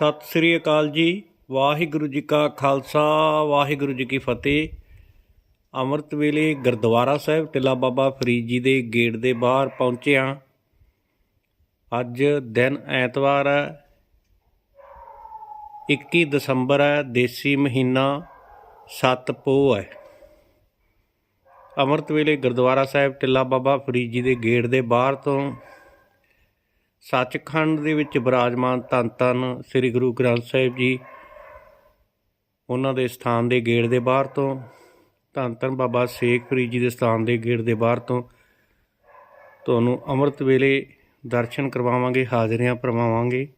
ਸਤਿ ਸ੍ਰੀ ਅਕਾਲ ਜੀ। ਵਾਹਿਗੁਰੂ ਜੀ ਕਾ ਖਾਲਸਾ, ਵਾਹਿਗੁਰੂ ਜੀ ਕੀ ਫਤਿਹ। ਅੰਮ੍ਰਿਤ ਵੇਲੇ ਗੁਰਦੁਆਰਾ ਸਾਹਿਬ ਟਿੱਲਾ ਬਾਬਾ ਫਰੀਦ ਜੀ ਦੇ ਗੇਟ ਦੇ ਬਾਹਰ ਪਹੁੰਚੇ ਹਾਂ। ਅੱਜ ਦਿਨ ਐਤਵਾਰ ਹੈ। 21 ਦਸੰਬਰ ਹੈ, ਦੇਸੀ ਮਹੀਨਾ 7 ਪੋਹ ਹੈ। ਅੰਮ੍ਰਿਤ ਵੇਲੇ ਗੁਰਦੁਆਰਾ ਸਾਹਿਬ ਟਿੱਲਾ ਬਾਬਾ ਫਰੀਦ ਜੀ ਦੇ ਗੇਟ ਦੇ ਬਾਹਰ ਤੋਂ ਸੱਚਖੰਡ ਦੇ ਵਿੱਚ ਬਿਰਾਜਮਾਨ ਧੰਨ ਧੰਨ ਸ੍ਰੀ ਗੁਰੂ ਗ੍ਰੰਥ ਸਾਹਿਬ ਜੀ, ਉਹਨਾਂ ਦੇ ਸਥਾਨ ਦੇ ਗੇਟ ਦੇ ਬਾਹਰ ਤੋਂ, ਧੰਨ ਧੰਨ ਬਾਬਾ ਸ਼ੇਖ ਫਰੀਦ ਜੀ ਦੇ ਸਥਾਨ ਦੇ ਗੇਟ ਦੇ ਬਾਹਰ ਤੋਂ, ਤੁਹਾਨੂੰ ਅੰਮ੍ਰਿਤ ਵੇਲੇ ਦਰਸ਼ਨ ਕਰਵਾਵਾਂਗੇ, ਹਾਜ਼ਰੀਆਂ ਭਰਵਾਵਾਂਗੇ।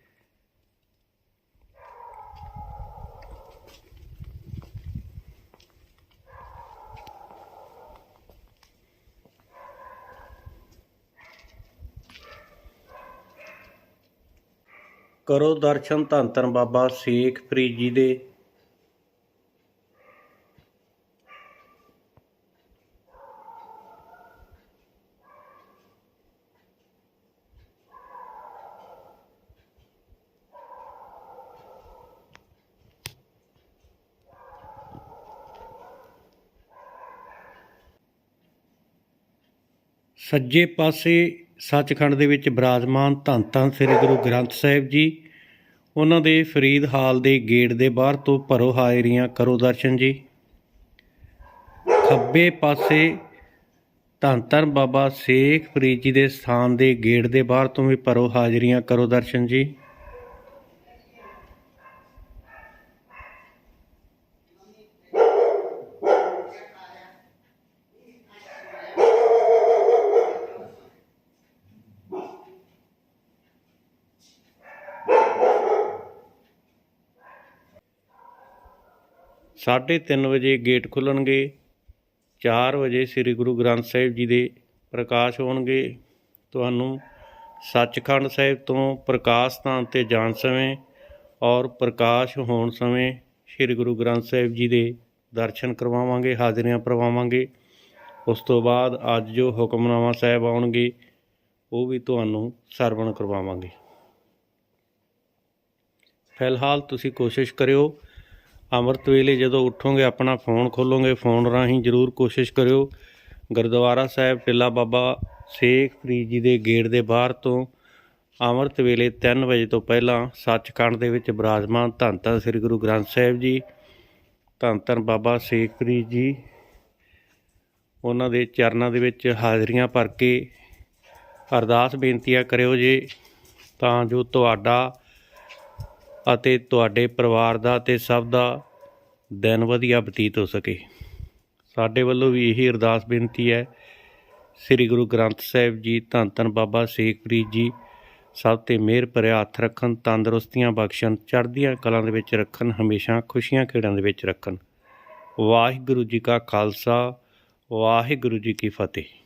ਕਰੋ ਦਰਸ਼ਨ ਧੰਨ ਧੰਨ ਬਾਬਾ ਸ਼ੇਖ ਫਰੀਦ ਜੀ ਦੇ। ਸੱਜੇ ਪਾਸੇ ਸੱਚਖੰਡ ਦੇ ਵਿੱਚ ਬਿਰਾਜਮਾਨ ਧੰਨ ਧੰਨ ਸ੍ਰੀ ਗੁਰੂ ਗ੍ਰੰਥ ਸਾਹਿਬ ਜੀ, ਉਹਨਾਂ ਦੇ ਫਰੀਦ ਹਾਲ ਦੇ ਗੇਟ ਦੇ ਬਾਹਰ ਤੋਂ ਭਰੋ ਹਾਜ਼ਰੀਆਂ ਕਰੋ ਦਰਸ਼ਨ ਜੀ। ਖੱਬੇ ਪਾਸੇ ਧੰਨ ਧੰਨ ਬਾਬਾ ਸ਼ੇਖ ਫਰੀਦ ਜੀ ਦੇ ਸਥਾਨ ਦੇ ਗੇਟ ਦੇ ਬਾਹਰ ਤੋਂ ਵੀ ਭਰੋ ਹਾਜ਼ਰੀਆਂ ਕਰੋ ਦਰਸ਼ਨ ਜੀ। ਸਾਢੇ ਤਿੰਨ ਵਜੇ ਗੇਟ ਖੁੱਲਣਗੇ 4 ਵਜੇ ਸ੍ਰੀ ਗੁਰੂ ਗ੍ਰੰਥ ਸਾਹਿਬ ਜੀ ਦੇ ਪ੍ਰਕਾਸ਼ ਹੋਣਗੇ। ਤੁਹਾਨੂੰ ਸੱਚਖੰਡ ਸਾਹਿਬ ਤੋਂ ਪ੍ਰਕਾਸ਼ ਸਥਾਨ ਤੇ ਜਾਣ ਸਮੇਂ ਔਰ ਪ੍ਰਕਾਸ਼ ਹੋਣ ਸਮੇਂ ਸ੍ਰੀ ਗੁਰੂ ਗ੍ਰੰਥ ਸਾਹਿਬ ਜੀ ਦੇ ਦਰਸ਼ਨ ਕਰਵਾਵਾਂਗੇ, ਹਾਜ਼ਰੀਆਂ ਕਰਵਾਵਾਂਗੇ ਉਸ ਤੋਂ ਬਾਅਦ ਅੱਜ ਜੋ ਹੁਕਮਨਾਮਾ ਸਾਹਿਬ ਆਉਣਗੇ, ਉਹ ਵੀ ਤੁਹਾਨੂੰ ਸਰਵਣ ਕਰਵਾਵਾਂਗੇ। ਫਿਲਹਾਲ ਤੁਸੀਂ ਕੋਸ਼ਿਸ਼ ਕਰਿਓ ਅੰਮ੍ਰਿਤ ਵੇਲੇ ਜਦੋਂ ਉੱਠੋਗੇ, ਆਪਣਾ ਫੋਨ ਖੋਲੋਗੇ, ਫੋਨ ਰਾਹੀਂ ਜਰੂਰ ਕੋਸ਼ਿਸ਼ ਕਰਿਓ। ਗੁਰਦੁਆਰਾ ਸਾਹਿਬ ਟਿੱਲਾ ਬਾਬਾ ਸ਼ੇਖ ਫਰੀਦ ਜੀ ਦੇ ਗੇਟ ਦੇ ਬਾਹਰ ਤੋਂ ਅੰਮ੍ਰਿਤ ਵੇਲੇ 3 ਵਜੇ ਤੋਂ ਪਹਿਲਾਂ ਸੱਚਖੰਡ ਦੇ ਵਿੱਚ ਬਿਰਾਜਮਾਨ ਧੰਨ ਧੰਨ ਸ੍ਰੀ ਗੁਰੂ ਗ੍ਰੰਥ ਸਾਹਿਬ ਜੀ, ਧੰਨ ਧੰਨ ਬਾਬਾ ਸ਼ੇਖ ਫਰੀਦ ਜੀ, ਉਹਨਾਂ ਦੇ ਚਰਨਾਂ ਦੇ ਵਿੱਚ ਹਾਜ਼ਰੀਆਂ ਭਰ ਕੇ ਅਰਦਾਸ ਬੇਨਤੀਆਂ ਕਰਿਓ ਜੇ ਤਾਂ ਜੋ ਤੁਹਾਡਾ ਅਤੇ ਤੁਹਾਡੇ ਪਰਿਵਾਰ ਦਾ ਤੇ ਸਭ ਦਾ ਦਿਨ ਵਧੀਆ ਬਤੀਤ ਹੋ ਸਕੇ। ਸਾਡੇ ਵੱਲੋਂ ਵੀ ਇਹੀ ਅਰਦਾਸ ਬੇਨਤੀ ਹੈ। ਸ੍ਰੀ ਗੁਰੂ ਗ੍ਰੰਥ ਸਾਹਿਬ ਜੀ, ਧੰਨ ਧੰਨ ਬਾਬਾ ਸੇਖਪ੍ਰੀਤ ਜੀ, ਸਭ ਤੇ ਮਿਹਰ ਭਰਿਆ ਹੱਥ ਰੱਖਣ, ਤੰਦਰੁਸਤੀਆਂ ਬਖਸ਼ਣ, ਚੜ੍ਹਦੀਆਂ ਕਲਾਂ ਦੇ ਵਿੱਚ ਰੱਖਣ, ਹਮੇਸ਼ਾ ਖੁਸ਼ੀਆਂ ਖੇੜਾਂ ਦੇ ਵਿੱਚ ਰੱਖਣ। ਵਾਹਿਗੁਰੂ ਜੀ ਕਾ ਖਾਲਸਾ, ਵਾਹਿਗੁਰੂ ਜੀ ਕੀ ਫਤਿਹ।